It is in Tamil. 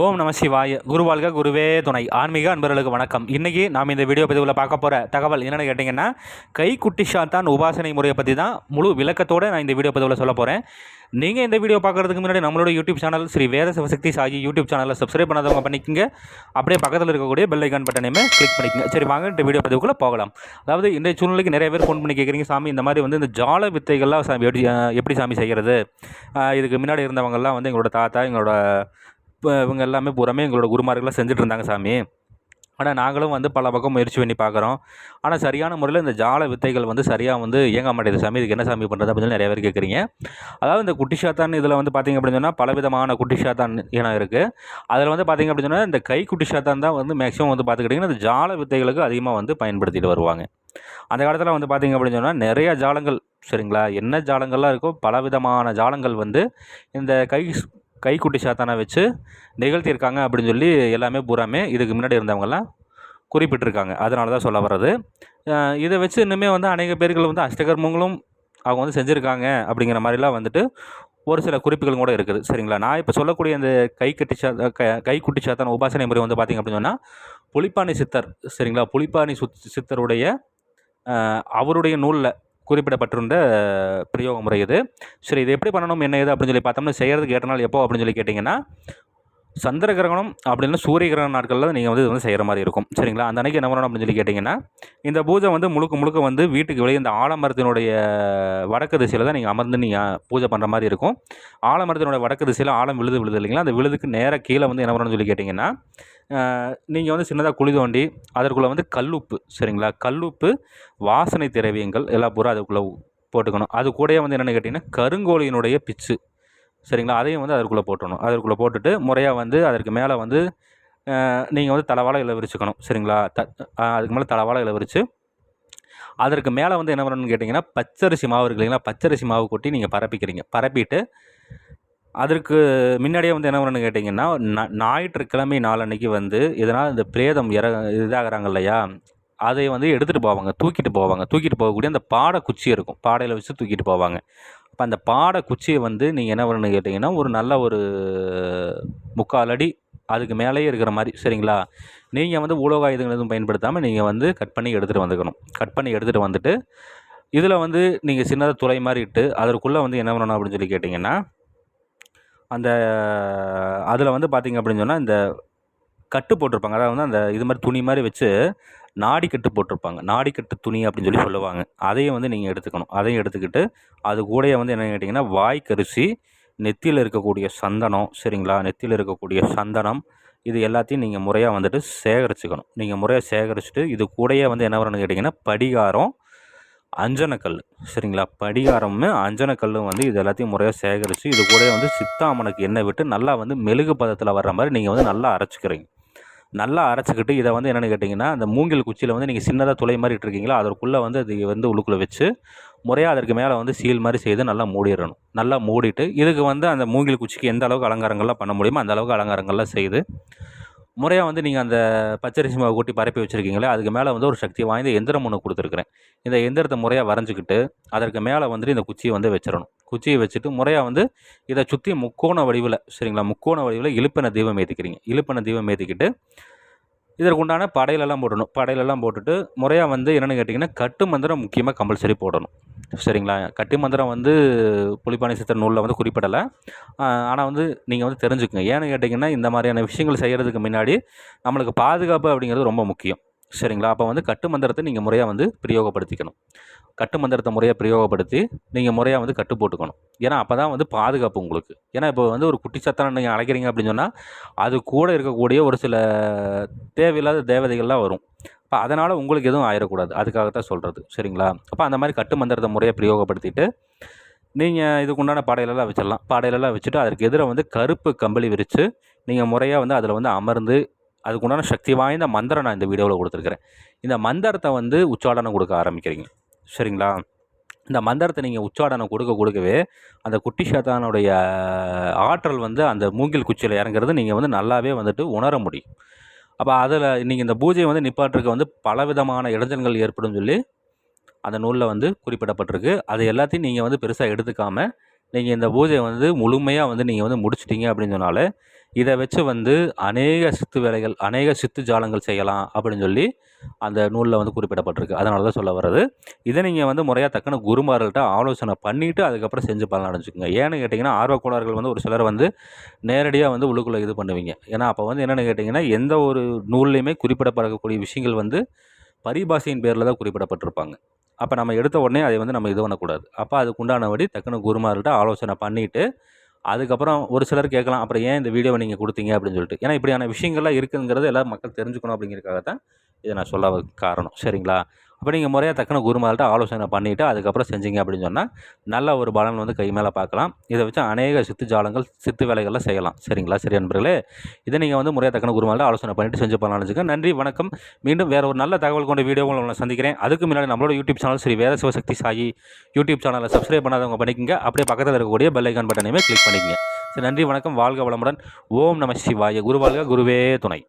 ஓம் நம சிவாய. குருவாழ்க குருவே துணை. ஆன்மீக அன்பர்களுக்கு வணக்கம். இன்றைக்கி நாம் இந்த வீடியோ பதிவில் பார்க்க போகிற தகவல் என்னென்னு கேட்டிங்கன்னா கைக்குட்டி சாத்தான் உபாசனை முறையை பற்றி தான் முழு விளக்கத்தோடு நான் இந்த வீடியோ பதிவில் சொல்ல போகிறேன் நீங்கள் இந்த வீடியோ பார்க்குறதுக்கு முன்னாடி நம்மளோட YouTube channel Shri Veda Sivasakthi Saki YouTube சேனலில் சப்ஸ்கிரைப் பண்ணாதவங்க பண்ணிக்கோங்க. அப்படியே பக்கத்தில் இருக்கக்கூடிய பெல் ஐக்கான் பட்டனையுமே கிளிக் பண்ணிக்கோங்க. சரி வாங்க இந்த வீடியோ பதிவுக்குள்ளே போகலாம். அதாவது இந்த சூழ்நிலைக்கு நிறைய பேர் ஃபோன் பண்ணி கேட்குறீங்க சாமி இந்த மாதிரி வந்து இந்த ஜால வித்தைகள்லாம் சாமி எப்படி எப்படி சாமி செய்கிறது இதுக்கு முன்னாடி இருந்தவங்கெல்லாம் வந்து எங்களோட தாத்தா எங்களோட இப்போ இவங்க எல்லாமே பூராமே எங்களோட குருமார்களாக செஞ்சுட்டு இருந்தாங்க சாமி. ஆனால் நாங்களும் வந்து பல பக்கம் முயற்சி பண்ணி பார்க்குறோம் ஆனால் சரியான முறையில் இந்த ஜால வித்தைகள் வந்து சரியாக வந்து இயங்க மாட்டேங்குது சாமி. இதுக்கு என்ன சாமி பண்ணுறது அப்படின்னு சொல்லி நிறைய பேர் கேட்குறீங்க அதாவது இந்த குட்டி சாத்தான் இதில் வந்து பார்த்திங்க அப்படின்னு சொன்னால் பலவிதமான குட்டி சாத்தான் இனம் இருக்குது அதில் வந்து பார்த்திங்க அப்படின்னு சொன்னால் இந்த கை குட்டி சாத்தான் தான் வந்து மேக்ஸிமம் வந்து பார்த்துக்கிட்டிங்கன்னா இந்த ஜால வித்தைகளுக்கு அதிகமாக வந்து பயன்படுத்திட்டு வருவாங்க. அந்த காலத்தில் வந்து பார்த்திங்க அப்படின்னு சொன்னால் நிறைய ஜாலங்கள் சரிங்களா? என்ன ஜாலங்கள்லாம் இருக்கோ பலவிதமான ஜாலங்கள் வந்து இந்த கை கைக்குட்டி சாத்தானை வச்சு நிகழ்த்தியிருக்காங்க அப்படின்னு சொல்லி எல்லாமே பூராமே இதுக்கு முன்னாடி இருந்தவங்கெல்லாம் குறிப்பிட்டிருக்காங்க. அதனால தான் சொல்ல வர்றது. இதை வச்சு இன்னுமே வந்து அநேக பேர்கள் வந்து அஷ்டகர்மங்களும் அவங்க வந்து செஞ்சுருக்காங்க அப்படிங்கிற மாதிரிலாம் வந்துட்டு ஒரு சில குறிப்புகள் கூட இருக்குது. சரிங்களா? நான் இப்போ சொல்லக்கூடிய இந்த கை கட்டி சா க கைக்குட்டி சாத்தான உபாசனை முறை வந்து பார்த்திங்க அப்படின்னு சொன்னால் புலிப்பாணி சித்தர் சரிங்களா? புலிப்பாணி சுத் சித்தருடைய அவருடைய நூலில் குறிப்பிடப்பட்டிருந்த பிரயோக முறை இது. சரி இது எப்படி பண்ணணும் என்ன ஏது அப்படின்னு சொல்லி பார்த்தோம்னா செய்கிறதுக்கு ஏற்ற நாள் எப்போ அப்படின்னு சொல்லி கேட்டிங்கன்னா சந்திர கிரகணம் அப்படின்னு சூரிய கிரகண நாட்களில் நீங்கள் வந்து இது வந்து செய்கிற மாதிரி இருக்கும். சரிங்களா? அந்த அன்னைக்கு என்ன பண்ணணும் அப்படின்னு சொல்லி கேட்டிங்கன்னா இந்த பூஜை வந்து முழுக்க முழுக்க வந்து வீட்டுக்கு வெளியே இந்த ஆலமரத்தினுடைய வடக்கு திசையில் தான் நீங்கள் அமர்ந்து நீங்கள் பூஜை பண்ணுற மாதிரி இருக்கும். ஆலமரத்தினுடைய வடக்கு திசையில் ஆழம் விழுது விழுது இல்லைங்களா? அந்த விழுதுக்கு நேராக கீழே வந்து என்ன பண்ணணும்னு சொல்லி கேட்டிங்கன்னா நீங்கள் வந்து சின்னதாக குழி தோண்டி அதற்குள்ளே வந்து கல்லுப்பு சரிங்களா? கல்லுப்பு வாசனை திரவியங்கள் எல்லாம் பூரா அதுக்குள்ளே போட்டுக்கணும். அது கூடயே வந்து என்னென்னு கேட்டிங்கன்னா கருங்கோழியினுடைய பிச்சு. சரிங்களா? அதையும் வந்து அதற்குள்ளே போட்டுடணும் அதற்குள்ளே போட்டுட்டு முறையாக வந்து அதற்கு மேலே வந்து நீங்கள் வந்து தலைவாழை இலை விரிச்சுக்கணும் சரிங்களா? த அதுக்கு மேலே தலைவாழை இலை விரித்து அதற்கு மேலே வந்து என்ன பண்ணணும்னு கேட்டிங்கன்னா பச்சரிசி மாவு இருக்கு இல்லைங்களா? பச்சரிசி மாவு கொட்டி நீங்கள் பரப்பிக்கிறீங்க. பரப்பிட்டு அதற்கு முன்னாடியே வந்து என்ன பண்ணணும்னு கேட்டிங்கன்னா ஞாயிற்றுக்கிழமை நாளன்னைக்கு வந்து இதனால் இந்த பிரேதம் இற இதாகிறாங்க இல்லையா? அதை வந்து எடுத்துகிட்டு போவாங்க. தூக்கிட்டு போவாங்க. தூக்கிட்டு போகக்கூடிய அந்த பாடை குச்சி இருக்கும். பாடையில் வச்சு தூக்கிட்டு போவாங்க. இப்போ அந்த பாடை குச்சியை வந்து நீங்கள் என்ன பண்ணணும்னு கேட்டிங்கன்னா ஒரு நல்ல ஒரு முக்கால் அடி அதுக்கு மேலேயே இருக்கிற மாதிரி சரிங்களா? நீங்கள் வந்து உலோக ஆயுதங்கள் எதுவும் பயன்படுத்தாமல் நீங்கள் வந்து கட் பண்ணி எடுத்துகிட்டு வந்துக்கணும். கட் பண்ணி எடுத்துகிட்டு வந்துட்டு இதில் வந்து நீங்கள் சின்னதாக துளை மாதிரி இட்டு அதற்குள்ளே வந்து என்ன பண்ணணும் அப்படின்னு சொல்லி கேட்டிங்கன்னா அந்த அதில் வந்து பார்த்திங்க அப்படின்னு சொன்னால் இந்த கட்டு போட்டிருப்பாங்க. அதாவது வந்து அந்த இது மாதிரி துணி மாதிரி வச்சு நாடி கட்டு போட்டிருப்பாங்க. நாடி கட்டு துணி அப்படின்னு சொல்லி சொல்லுவாங்க. அதையும் வந்து நீங்கள் எடுத்துக்கணும். அதையும் எடுத்துக்கிட்டு அது கூடயே வந்து என்ன கேட்டிங்கன்னா வாய்க்கரிசி நெத்தியில் இருக்கக்கூடிய சந்தனம் சரிங்களா? நெத்தியில் இருக்கக்கூடிய சந்தனம் இது எல்லாத்தையும் நீங்கள் முறையாக வந்துட்டு சேகரிச்சுக்கணும். நீங்கள் முறையாக சேகரிச்சுட்டு இது கூடயே வந்து என்ன வரணும்னு கேட்டிங்கன்னா படிகாரம் அஞ்சனக்கல் சரிங்களா? படிகாரமும் அஞ்சனக்கல்லும் வந்து இது எல்லாத்தையும் முறையாக சேகரித்து இது கூட வந்து சித்தாமனுக்கு எண்ணெய் விட்டு நல்லா வந்து மெழுகு பதத்தில் வர்ற மாதிரி நீங்கள் வந்து நல்லா அரைச்சிக்கிறீங்க. நல்லா அரைச்சிக்கிட்டு இதை வந்து என்னென்னு கேட்டிங்கன்னா அந்த மூங்கில் குச்சியில் வந்து நீங்கள் சின்னதாக துளை மாதிரி இட்டுருக்கீங்களா அதற்குள்ளே வந்து அது வந்து உள்ளுக்குள்ளே வச்சு முறையாக அதற்கு மேலே வந்து சீல் மாதிரி செய்து நல்லா மூடிடணும். நல்லா மூடிட்டு இதுக்கு வந்து அந்த மூங்கில் குச்சிக்கு எந்த அளவுக்கு அலங்காரங்கள்லாம் பண்ண முடியுமோ அந்த அளவுக்கு அலங்காரங்கள்லாம் செய்து முறையாக வந்து நீங்கள் அந்த பச்சரிசி மாவு கூட்டி பரப்பி வச்சுருக்கீங்களே அதுக்கு மேலே வந்து ஒரு சக்தி வாய்ந்த எந்திரம் ஒன்று கொடுத்துருக்குறேன். இந்த எந்திரத்தை முறையாக வரைஞ்சிக்கிட்டு அதற்கு மேலே வந்துட்டு இந்த குச்சியை வந்து வச்சிடணும். குச்சியை வச்சுட்டு முறையாக வந்து இதை சுற்றி முக்கோண வடிவில் சரிங்களா? முக்கோண வடிவில் இழுப்பின தீபம் ஏற்றிக்கிறீங்க இழுப்பெண்ண தீபம் ஏற்றிக்கிட்டு இதற்குண்டான படையிலெல்லாம் போடணும் படையிலெல்லாம் போட்டுட்டு முறையாக வந்து என்னென்னு கேட்டிங்கன்னா கட்டு மந்திரம் முக்கியமாக கம்பல்சரி போடணும். சரிங்களா? கட்டு மந்திரம் வந்து புலிப்பாணி சித்தர் நூலில் வந்து குறிப்பிடலை. ஆனால் வந்து நீங்கள் வந்து தெரிஞ்சுக்கங்க. ஏன்னு கேட்டிங்கன்னா இந்த மாதிரியான விஷயங்கள் செய்கிறதுக்கு முன்னாடி நம்மளுக்கு பாதுகாப்பு அப்படிங்கிறது ரொம்ப முக்கியம். சரிங்களா? அப்போ வந்து கட்டு மந்திரத்தை நீங்கள் முறையாக வந்து பிரயோகப்படுத்திக்கணும். கட்டு மந்திரத்தை முறையாக பிரயோகப்படுத்தி நீங்கள் முறையாக வந்து கட்டு போட்டுக்கணும். ஏன்னா அப்போ தான் வந்து பாதுகாப்பு உங்களுக்கு. ஏன்னா இப்போ வந்து ஒரு குட்டி சத்தம் நீங்கள் அழைக்கிறீங்க அப்படின்னு சொன்னால் அது கூட இருக்கக்கூடிய ஒரு சில தேவையில்லாத தேவதைகள்லாம் வரும். அப்போ அதனால் உங்களுக்கு எதுவும் ஆயிடக்கூடாது அதுக்காகத்தான் சொல்கிறது சரிங்களா? அப்போ அந்த மாதிரி கட்டு மந்திரத்தை முறையை பிரயோகப்படுத்திட்டு நீங்கள் இதுக்குண்டான பாடையிலலாம் பாடையிலெல்லாம் வச்சிடலாம். பாடையிலெல்லாம் வச்சுட்டு அதற்கு எதிராக வந்து கருப்பு கம்பளி விரித்து நீங்கள் முறையாக வந்து அதில் வந்து அமர்ந்து அதுக்குண்டான சக்தி வாய்ந்த மந்திரம் நான் இந்த வீடியோவில் கொடுத்துருக்குறேன். இந்த மந்திரத்தை வந்து உச்சாடனை கொடுக்க ஆரம்பிக்கிறீங்க. சரிங்களா? இந்த மந்திரத்தை நீங்கள் உச்சாடனம் கொடுக்க கொடுக்கவே அந்த குட்டி சாத்தானுடைய ஆற்றல் வந்து அந்த மூங்கில் குச்சியில் இறங்குறது நீங்கள் வந்து நல்லாவே வந்துட்டு உணர முடியும். அப்போ அதில் நீங்கள் இந்த பூஜையை வந்து நிப்பாட்டுறதுக்கு வந்து பலவிதமான இடைஞ்சல்கள் ஏற்படும் சொல்லி அந்த நூலில் வந்து குறிப்பிடப்பட்டிருக்கு. அது எல்லாத்தையும் நீங்கள் வந்து பெருசாக எடுத்துக்காமல் நீங்கள் இந்த பூஜையை வந்து முழுமையாக வந்து நீங்கள் வந்து முடிச்சிட்டிங்க அப்படின்னு சொன்னாலே இதை வச்சு வந்து அநேக சித்து வேலைகள் அநேக சித்து ஜாலங்கள் செய்யலாம் அப்படின்னு சொல்லி அந்த நூலில் வந்து குறிப்பிடப்பட்டிருக்கு. அதனால தான் சொல்ல வர்றது. இதை நீங்கள் வந்து முறையாக தக்கன குருமார்கள்ட்ட ஆலோசனை பண்ணிவிட்டு அதுக்கப்புறம் செஞ்சு பலன் அடைஞ்சிக்கோங்க. ஏன்னு கேட்டிங்கன்னா ஆர்வக்கோளாறுகள் வந்து ஒரு சிலர் வந்து நேரடியாக வந்து உள்ளுக்குள்ளே இது பண்ணுவீங்க. ஏன்னா அப்போ வந்து என்னென்னு கேட்டிங்கன்னா எந்த ஒரு நூல்லையுமே குறிப்பிடப்படக்கூடிய விஷயங்கள் வந்து பரிபாஷையின் பேரில் தான் குறிப்பிடப்பட்டிருப்பாங்க. அப்போ நம்ம எடுத்த உடனே அதை வந்து நம்ம இது பண்ணக்கூடாது. அப்போ அதுக்கு உண்டானபடி டக்குனு குருமார்கிட்ட ஆலோசனை பண்ணிவிட்டு அதுக்கப்புறம் ஒரு சிலர் கேட்கலாம் அப்புறம் ஏன் இந்த வீடியோவை நீங்கள் கொடுத்தீங்க அப்படின்னு சொல்லிட்டு. ஏன்னா இப்படியான விஷயங்கள்லாம் இருக்குங்கிறது எல்லா மக்கள் தெரிஞ்சுக்கணும் அப்படிங்கிறதுக்காக தான் இதை நான் சொல்ல காரணம். சரிங்களா? அப்போ நீங்கள் முறையாக தக்கன குருமார்கிட்ட ஆலோசனை பண்ணிவிட்டு அதுக்கப்புறம் செஞ்சீங்க அப்படின்னு சொன்னால் நல்ல ஒரு பலன் வந்து கை மேலே பார்க்கலாம் இதை வச்சு அநேக சித்து ஜாலங்கள் சித்து வேலைகள்லாம் செய்யலாம். சரிங்களா? சரி நண்பர்களே இதை நீங்கள் வந்து முறையாக தக்கன குருமார்கிட்ட ஆலோசனை பண்ணிவிட்டு செஞ்சு பண்ணலாம்னு நன்றி வணக்கம். மீண்டும் வேறு ஒரு நல்ல தகவல் கொண்ட வீடியோ உங்களை சந்திக்கிறேன். அதுக்கு முன்னாடி நம்மளோட YouTube channel Shri Veda Sivasakthi Sai YouTube சேனலை சப்ஸ்கிரைப் பண்ணாதவங்க பண்ணிக்கங்க. அப்படியே பக்கத்தில் இருக்கக்கூடிய பெல் ஐக்கான் பட்டனையுமே கிளிக் பண்ணிக்கங்க. சரி நன்றி வணக்கம். வாழ்க வளமுடன். ஓம் நம சிவாய. குரு வாழ்க குருவே துணை.